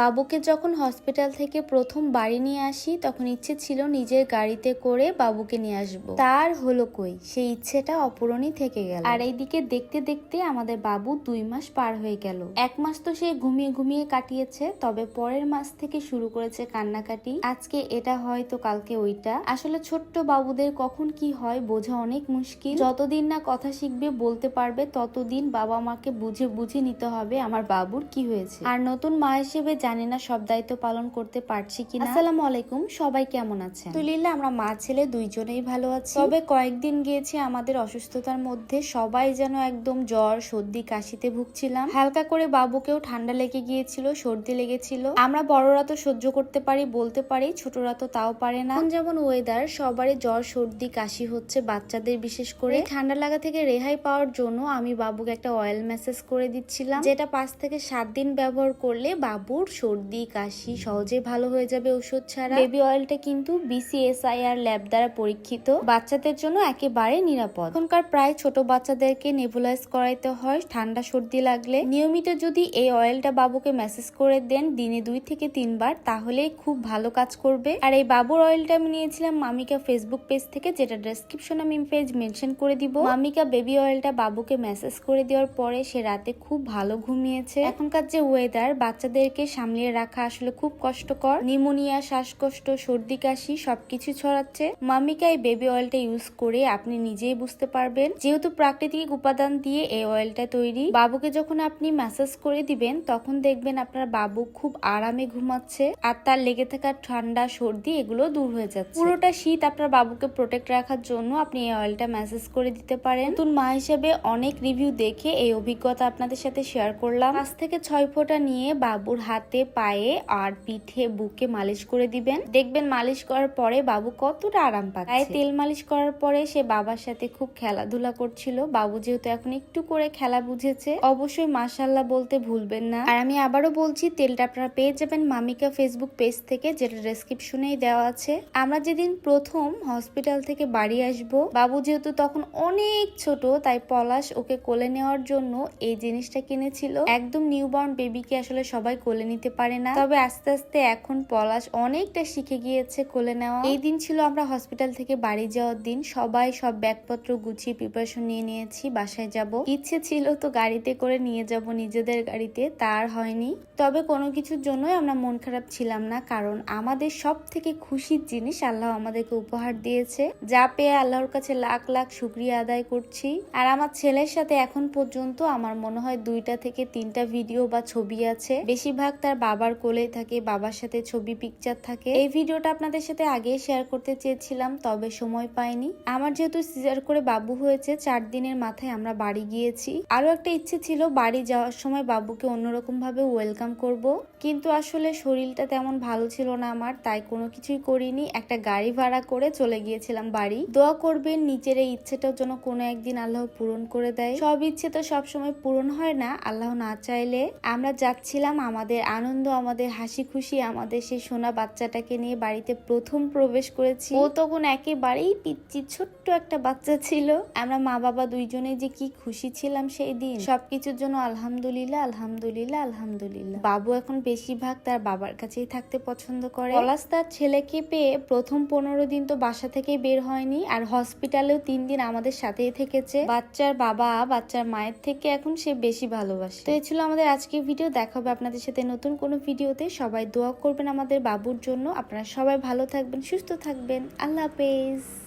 বাবুকে যখন হসপিটাল থেকে প্রথম বাড়ি নিয়ে আসি, তখন ইচ্ছে ছিল নিজের গাড়িতে করে বাবুকে নিয়ে আসব। তার হলো কই? সেই ইচ্ছেটা অপূরণই থেকে গেল। আর এইদিকে দেখতে দেখতে আমাদের বাবু দুই মাস পার হয়ে গেল। এক মাস তো সে ঘুমিয়ে ঘুমিয়ে কাটিয়েছে, তবে পরের মাস থেকে শুরু করেছে কান্নাকাটি। আজকে এটা হয় তো কালকে ওইটা। আসলে ছোট্ট বাবুদের কখন কি হয় বোঝা অনেক মুশকিল। যতদিন না কথা শিখবে, বলতে পারবে, ততদিন বাবা মাকে বুঝে বুঝে নিতে হবে আমার বাবুর কি হয়েছে। আর নতুন মা হিসেবে জানি না সব দায়িত্ব পালন করতে পারছি কিনা। আসসালামু আলাইকুম সবাই কেমন আছেন? তুলিল্লা আমরা মা ছেলে দুইজনেই ভালো আছি। তবে কয়েকদিন গিয়েছে আমাদের অসুস্থতার মধ্যে সবাই যেন একদম জ্বর সর্দি কাশিতে ভুগছিলাম। হালকা করে বাবুকেও ঠান্ডা লেগে গিয়েছিল সর্দি লেগেছিল। আমরা বড়রা তো সহ্য করতে পারি বলতে পারি ছোটরা তো তাও পারে না। যেমন ওয়েদার সবারই জ্বর সর্দি কাশি হচ্ছে বাচ্চাদের বিশেষ করে। ঠান্ডা লাগা থেকে রেহাই পাওয়ার জন্য আমি বাবুকে একটা অয়েল মেসেজ করে দিচ্ছিলাম যেটা পাঁচ থেকে সাত দিন ব্যবহার করলে বাবুর সর্দি, কাশি সহজে ভালো হয়ে যাবে ওষুধ ছাড়া। বেবি অয়েলটা কিন্তু বিসিএসআইআর ল্যাব দ্বারা পরীক্ষিত। বাচ্চাদের জন্য একেবারে নিরাপদ। এখনকার প্রায় ছোট বাচ্চাদেরকে নেবুলাইজ করাইতে হয়, ঠান্ডা, সর্দি লাগলে। নিয়মিত যদি এই অয়েলটা বাবুকে মেসেজ করে দেন দিনে দুই থেকে তিনবার, তাহলেই খুব ভালো কাজ করবে। আর এই বাবুর অয়েলটা আমি নিয়েছিলাম মামিকা ফেসবুক পেজ থেকে, যেটা ডেসক্রিপশন আমি পেজ মেনশন করে দিব। মামিকা বেবি অয়েলটা বাবুকে মেসেজ করে দেওয়ার পরে সে রাতে খুব ভালো ঘুমিয়েছে। এখনকার যে ওয়েদার বাচ্চাদেরকে সামলিয়ে রাখা আসলে খুব কষ্টকর। নিউমোনিয়া শ্বাসকষ্ট, সর্দি, কাশি সবকিছু ছড়াচ্ছে। মামিকা এই বেবি অয়েলটা ইউজ করে আপনি নিজেই বুঝতে পারবেন। যেহেতু প্রাকৃতিক উপাদান দিয়ে এই অয়েলটা তৈরি, বাবুকে যখন আপনি ম্যাসাজ করে দিবেন, তখন দেখবেন আপনার বাবু খুব আরামে ঘুমাচ্ছে আর তার লেগে থাকা ঠান্ডা, সর্দি এগুলো দূর হয়ে যাচ্ছে। পুরোটা শীত আপনার বাবুকে প্রোটেক্ট রাখার জন্য আপনি এই অয়েলটা ম্যাসেজ করে দিতে পারেন। নতুন মা হিসেবে অনেক রিভিউ দেখে এই অভিজ্ঞতা আপনাদের সাথে শেয়ার করলাম। পাঁচ থেকে ছয় ফোঁটা নিয়ে বাবুর হাতে পায়ে আর পিঠে বুকে মালিশ করে দিবেন। দেখবেন মালিশ করার পরে বাবু কতটা আরাম পাচ্ছে। গায়ে তেল মালিশ করার পরে সে বাবার সাথে খুব খেলাধুলা করছিল। বাবু যেহেতু এখন একটু করে খেলা বুঝেছে, অবশ্যই মাসাল্লাহ বলতে ভুলবেন না। আর আমি আবারও বলছি, তেলটা আপনারা পেয়ে যাবেন মামিকা ফেসবুক পেজ থেকে, যেটা ডেসক্রিপশনেই দেওয়া আছে। আমরা যেদিন প্রথম হসপিটাল থেকে বাড়ি আসব, বাবু যেহেতু তখন অনেক ছোট, তাই পলাশ ওকে কোলে নেওয়ার জন্য এই জিনিসটা কিনেছিল। একদম নিউবর্ন বেবিকে আসলে সবাই কোলে নিতে পারে না। তবে আস্তে আস্তে এখন পলাশ অনেকটা শিখে গিয়েছে কোলে নেওয়া। এই দিন ছিল আমরা হসপিটাল থেকে বাড়ি যাওয়ার দিন। সবাই সব ব্যাগপত্র গুছিয়ে প্রিপারেশন নিয়ে নিয়েছি, বাসায় যাব। ইচ্ছে ছিল তো গাড়িতে করে নিয়ে যাব, নিজেদের গাড়িতে। তার হয়নি। তবে কোনো কিছুর জন্যই আমরা মন খারাপ ছিলাম না, কারণ আমাদের সব থেকে খুশির জিনিস আল্লাহ আমাদেরকে উপহার দিয়েছে। যা পেয়ে আল্লাহর কাছে লাখ লাখ শুক্রিয়া আদায় করছি। আর আমার ছেলের সাথে এখন পর্যন্ত আমার মনে হয় দুইটা থেকে তিনটা ভিডিও বা ছবি আছে। বেশিরভাগ তার বাবার কোলেই থাকে, বাবার সাথে ছবি পিকচার থাকে। এই ভিডিওটা আপনাদের সাথে আগে শেয়ার করতে চেয়েছিলাম, তবে সময় পাইনি। আমার যেহেতু সিজার করে বাবু হয়েছে, চার দিনের মাথায় আমরা বাড়ি গিয়েছি। আরও একটা ইচ্ছে ছিল, বাড়ি যাওয়ার সময় বাবুকে অন্যরকম ভাবে ওয়েলকাম করব। কিন্তু আসলে শরীরটা তেমন ভালো ছিল না আমার, তাই কোনো কিছুই করিনি। একটা গাড়ি ভাড়া করে চলে গিয়েছিলাম বাড়ি। দোয়া করবেন, নিজের এই ইচ্ছেটাও যেন কোনো একদিন আল্লাহ পূরণ করে দেয়। সব ইচ্ছে তো সবসময় পূরণ হয় না, আল্লাহ না চাইলে। আমরা যাচ্ছিলাম আমাদের আনন্দ, আমাদের হাসি খুশি, আমাদের সেই সোনা বাচ্চাটাকে নিয়ে বাড়িতে প্রথম প্রবেশ করেছি। ও তখন একেবারেই পিচ্ছি ছোট্ট একটা বাচ্চা ছিল। আমরা মা বাবা দুইজনে যে কি খুশি ছিলাম সেই দিন। সবকিছুর জন্য আলহামদুলিল্লাহ আলহামদুলিল্লাহ আলহামদুলিল্লাহ। বাবু এখন বেশিরভাগ তার বাবার কাছেই থাকতে পছন্দ করে। পলাশ তার ছেলেকে পেয়ে প্রথম পনেরো দিন তো বাসা থেকে বের হয়নি, আর হসপিটালেও তিন দিন আমাদের সাথেই থেকেছে। বাচ্চার বাবা, বাচ্চার মায়ের থেকে এখন সে বেশি ভালোবাসে। তো এই ছিল আমাদের আজকের ভিডিও। দেখা হবে আপনাদের সাথে নতুন কোনো ভিডিওতে সবাই দোয়া করবেন আমাদের বাবুর জন্য। আপনারা সবাই ভালো থাকবেন, সুস্থ থাকবেন। আল্লাহ হাফেজ।